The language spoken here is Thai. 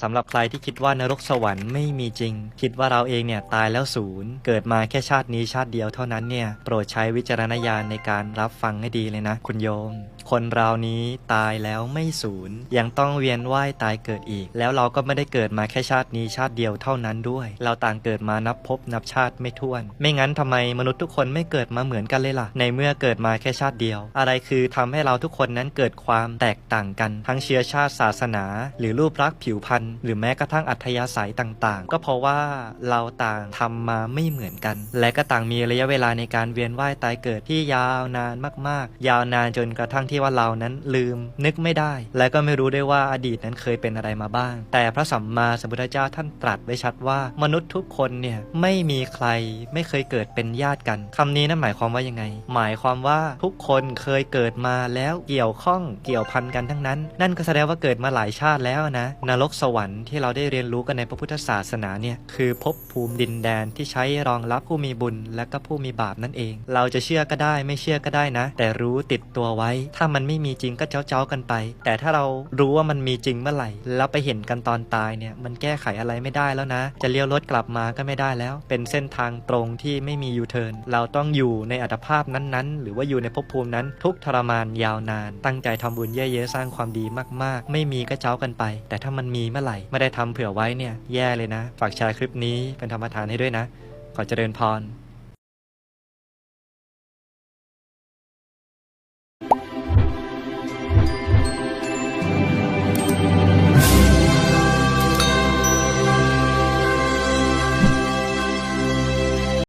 สำหรับใครที่คิดว่านรกสวรรค์ไม่มีจริง คิดว่าเราเองเนี่ยตายแล้วศูนย์เกิดมาแค่ชาตินี้ชาติเดียวเท่านั้นเนี่ยโปรดใช้วิจารณญาณในการรับฟังให้ดีเลยนะ คุณโยม คนเรานี้ตายแล้วไม่ศูนย์ยังต้องเวียนว่ายตายเกิดอีก แล้วเราก็ไม่ได้เกิดมาแค่ชาตินี้ชาติเดียวเท่านั้นด้วย เราต่างเกิดมานับภพนับชาติไม่ถ้วน ไม่งั้นทำไมมนุษย์ทุกคนไม่เกิดมาเหมือนกันเลยล่ะ ในเมื่อเกิดมาแค่ชาติเดียว อะไรคือทำให้เราทุกคนนั้นเกิดความแตกต่างกัน ทั้งเชื้อชาติศาสนา หรือรูปลักษณ์ผิวพรรณหรือแม้กระทั่งอัธยาศัยต่างๆ ก็เพราะว่าเราต่างทำมาไม่เหมือนกัน และก็ต่างมีระยะเวลาในการเวียนว่ายตายเกิดที่ยาวนานมากๆ ยาวนานจนกระทั่งที่ว่าเรานั้นลืมนึกไม่ได้ และก็ไม่รู้ได้ว่าอดีตนั้นเคยเป็นอะไรมาบ้าง แต่พระสัมมาสัมพุทธเจ้าท่านตรัสไว้ชัดว่ามนุษย์ทุกคนเนี่ยไม่มีใครไม่เคยเกิดเป็นญาติกันคำนี้นั้นหมายความว่ายังไง หมายความว่าทุกคนเคยเกิดมาแล้วเกี่ยวข้องเกี่ยวพันกันทั้งนั้น นั่นก็แสดงว่าเกิดมาหลายชาติแล้วนะนรกสวรรค์ที่เราได้เรียนรู้กันในพระพุทธศาสนาเนี่ยคือภพภูมิดินแดนที่ใช้รองรับผู้มีบุญและก็ผู้มีบาปนั่นเอง เราจะเชื่อก็ได้ไม่เชื่อก็ได้นะ แต่รู้ติดตัวไว้ถ้ามันไม่มีจริงก็เจ้าเจ้าๆกันไป แต่ถ้าเรารู้ว่ามันมีจริงเมื่อไหร่ แล้วไปเห็นกันตอนตายเนี่ย มันแก้ไขอะไรไม่ได้แล้วนะ จะเลี้ยวรถกลับมาก็ไม่ได้แล้ว เป็นเส้นทางตรงที่ไม่มียูเทิร์น เราต้องอยู่ในอัตภาพนั้นๆ หรือว่าอยู่ในภพภูมินั้น ทุกทรมานยาวนาน ตั้งใจทำบุญเยอะๆสร้างความดีมากๆ ไม่มีก็เจ้ากันไป แต่ถ้ามันมีเมื่อไหร่ไม่ได้ทำเผื่อไว้เนี่ยแย่เลยนะ ฝากแชร์คลิปนี้เป็นธรรมทานให้ด้วยนะ ขอเจริญพร